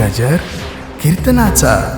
गजर कीर्तनाचा.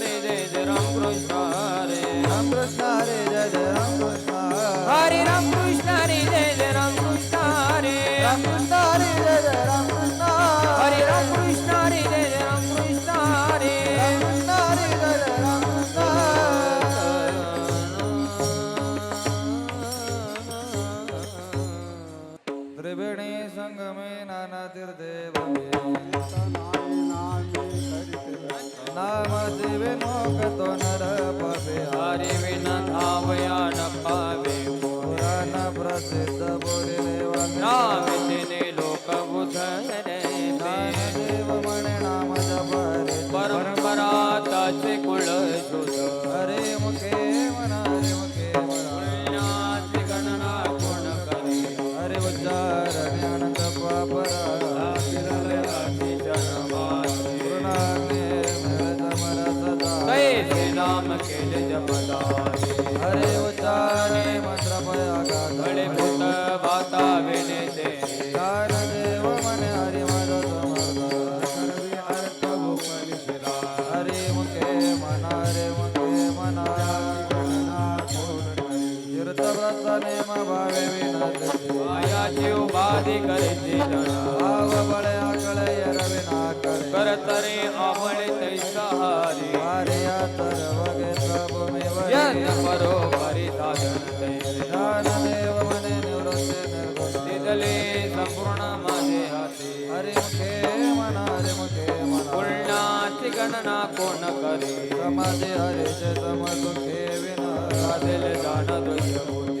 प्रसिद्ध बोलिले तिने लोक देव म्हणे नाम जपरे परंपरा ताचे कुळ शोध. हरे मुखे म्हणा मुखे म्हणा. पुण्याची गणना कोण करे? हरे उच्चार नाम केले जपदारे तीर्थव्रत नेम भावे विनते मायाची उपाधी करीची जन भाव बळे आकळे रविना कळे करतरे आवळे गणना कोण करे समाधी हरिचे समसुखे विना साधेल जाण दोष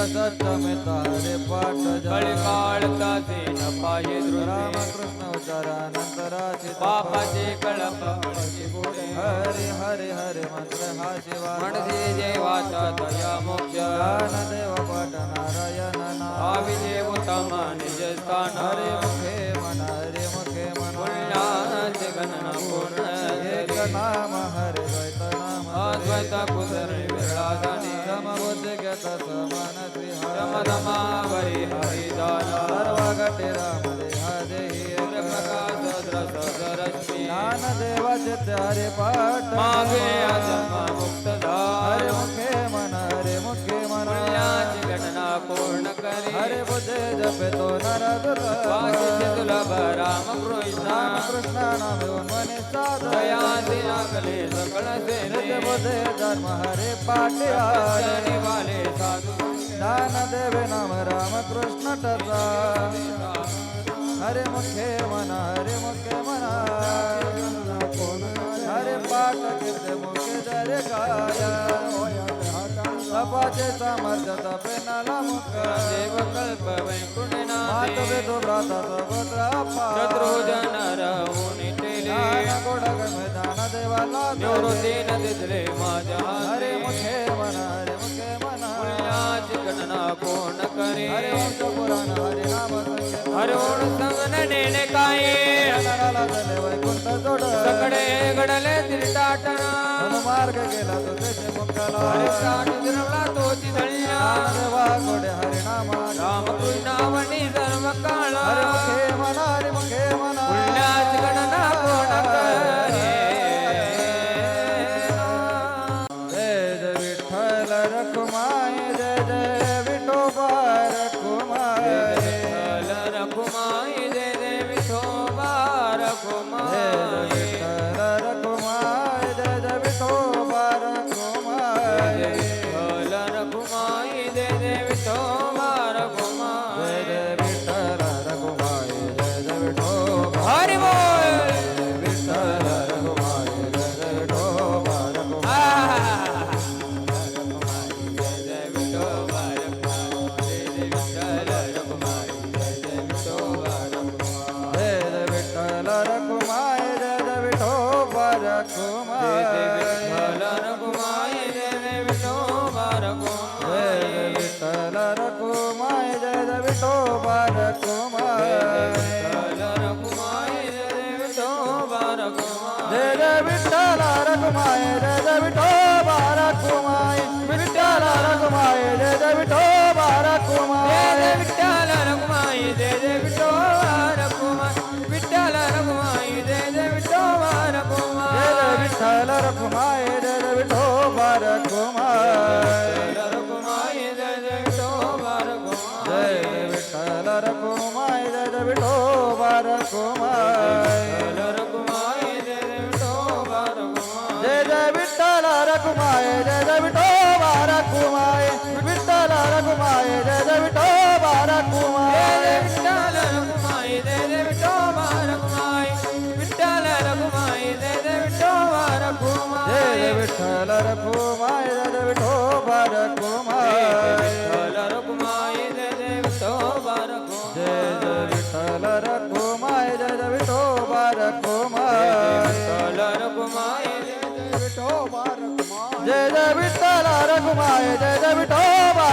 करी नित्य सत्यमिता हरे पाठ कळी जय काळ तासे न पाहि दृष्टी रामकृष्ण उच्चारानंतराची पापाचे कळप हरे हरे हरे मंत्र हा शिवा म्हणसे देवाचा दया मोक्ष ज्ञान देव पाठ नारायण नाम भाविले उत्तम निज स्थान हरे मुखे म्हणा हरे मुखे म्हणा पुण्याची गणना कोण एक करी नाम हरे द्वैत नाम अद्वैत कुसरे सर्व राम ज्ञान हरे पाठ मागे अजन्म मुक्त हरे झार मुखे म्हणा हरे मुखे पुण्याची गणना पूर्ण करी। हरे बुद्धे जपे तो नर दुर्लभ। राम कृष्ण। नाम येऊन मने साध दयासी लागले सकळ सेने। बुद्धे जन्म हरे सजनी वाले साधू ज्ञान देवे नाम राम कृष्ण टचा हरे मुखे म्हणा हरे मुखे म्हणा हरे पाठ कीर्ते मुखे जरे गाया। तपाचे सामर्थ्य तपे नाला मुख। देव कल्प वैकुंठनाथे मातवे तो भ्राता गोत्र शत्रुजन रहुनी तेले ज्ञान गोडग मैदान देवाला निवृत्ती न दिसले माझ्या हरे गणना कोण करे? हरे पुराण हरे नाम हरिओण संगन नेणे काय? वैकुंठ जोड. घडले तिरटाटना मार्ग गेला तो त्याचे मुक्काला. हरे फिरवला तोची धळल्या जय जय जय जय विठ्ठल रखुमाय जय जय विठोबा रखुमाय जय जय विठ्ठल रखुमाय जय जय विठोबा रखुमाय जय जय विठ्ठल रखुमाय जय जय विठोबा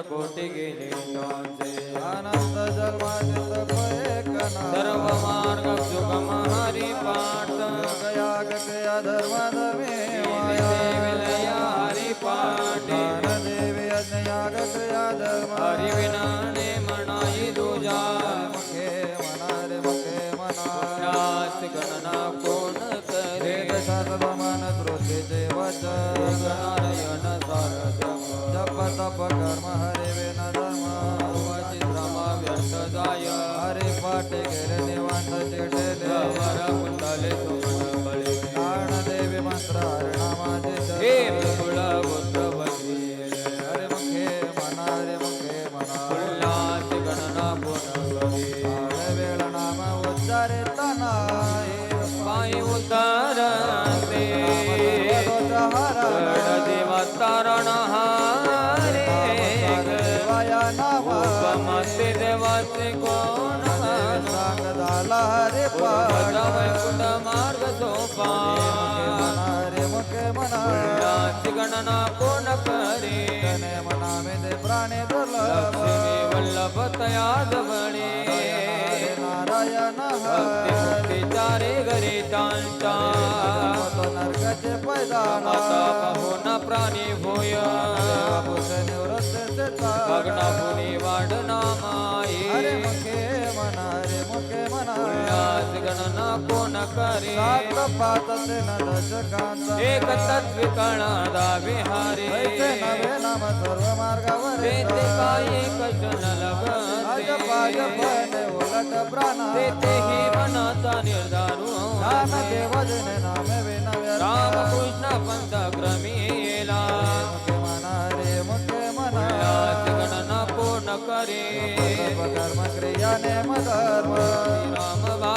कोटी तुमचे आनंद जन्मातीत एकना सर्व मार्ग सुगम हरी पाठ. याग क्रिया धर्म धर्मे माया. विलया हरी पाठ. देवी यज्ञ याग क्रिया धर्म हरी विनाने मनाई दुजा. मुखे मना रे मुखे मना नाच गणना कोण करे? शास्त्र मन नारायण सारथम जप तप कर्म हरे वेन धर्म चित्रमा व्यर्थ जाय हरे पाटे गेले निवांत चिडले वर कुंडले सुमन बळे प्राण देवी मंत्र हरे नामाचे हे जप. कुळ गोत्र बसली हरे मुखे मना हरे मुखे मना नाच गणना कोण करे काळ वेळ नाम उच्चारे तनाय पायी उतार गणना कोण करे? तने मना प्राणे दुर्लभ. वल्लभ बळे हरे नारायण हरे. चारे घरी तांचा नरकाचे पैदान. माता पाहून प्राणी निवृत्तीचे चाल. भग्ना पुनी वाढना माई गणना कोण करे? ते एक तत्व कणा दावे हारे वैसे नवे नाम सर्व मार्गावर तेथे काही कष्ट लगते उलट प्राण। तेथेही मनाचा निर्धारू। ज्ञान देव जने नामे विनव्य। रामकृष्ण पंथ क्रमी येला मुखे मना रे मुखे मना। उल्हास गणना कोण करे?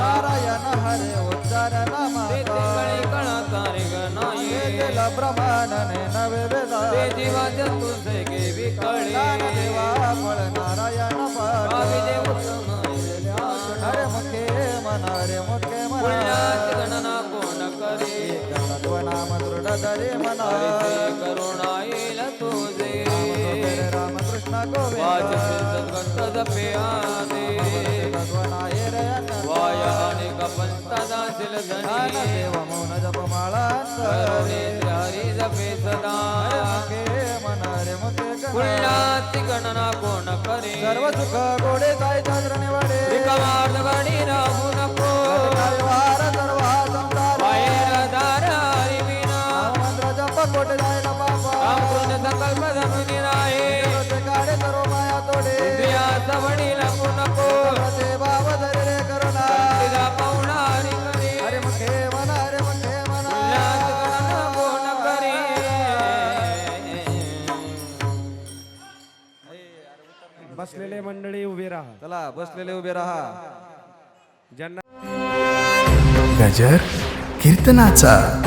नारायण हरे उच्चार नामा ते ब्रह्मानने नवे वेदा जीवाच्या तुझे गेवी कळे देवा फळ नारायण हरे मुखे म्हणा रे मुखे म्हणा पुण्याची गणना पूर्ण दृढ धरे मना करुणा येईल तुझे रामकृष्ण गोविंद जपे आदे वाय अनेक पंचदाशील ध्यान धनी देव मौन जप माळा हरी जपे सदा मुखे रे मुखे पुण्याची गणना कोण करे सर्व सुख गोडे जाय चंद्र निवडे रिकामार्थ गडी राहू नको व्यवहार सर्व संसार बाहेर दार हरी विना मंत्र जप कोट जायला बाबा संकल्प धनुनी राहे माया तोडे. लागू नको. रे करुणा तिला पाहुणा हरी करे मुखे मुखे कोण करे. बसलेले मंडळी उभे राहा. चला बसलेले उभे राहा. ज्यांना गजर कीर्तनाचा.